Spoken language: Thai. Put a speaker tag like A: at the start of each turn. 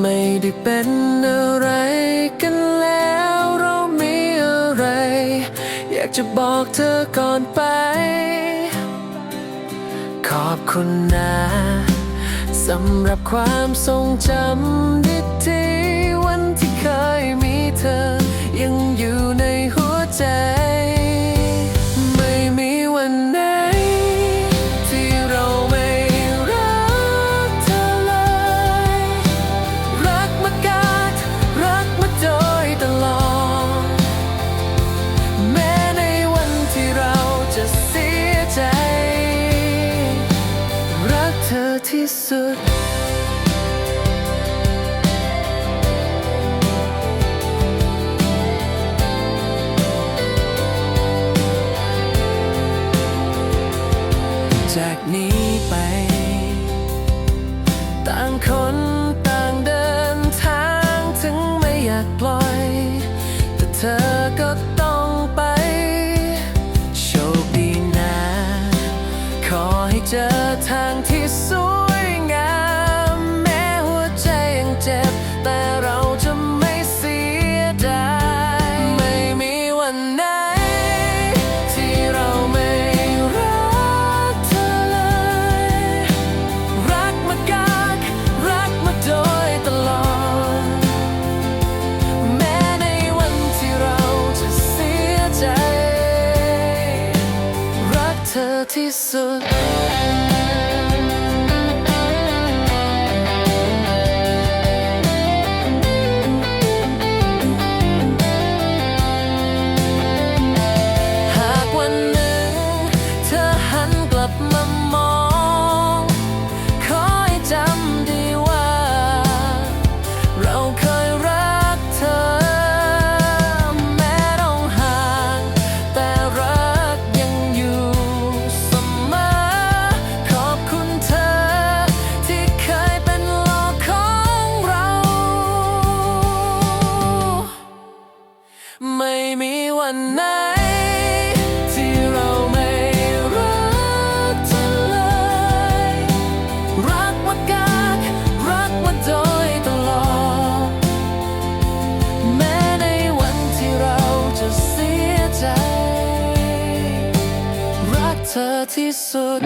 A: ไม่ได้เป็นอะไรกันแล้วเรามีอะไร อยากจะบอกเธอก่อนไป ขอบคุณนะสำหรับความทรงจำดี ที่สุด จากนี้ไป ต่างคนต่างเดินทางถึงไม่อยากปล่อย แต่เธอก็ต้องไป โชคดีนะ ขอให้เจอทาง เธอที่สุด วันไหนที่เราไม่รักเธอเลย รักมากากรักมาโดยตลอด แม้ในวันที่เราจะเสียใจ รักเธอที่สุด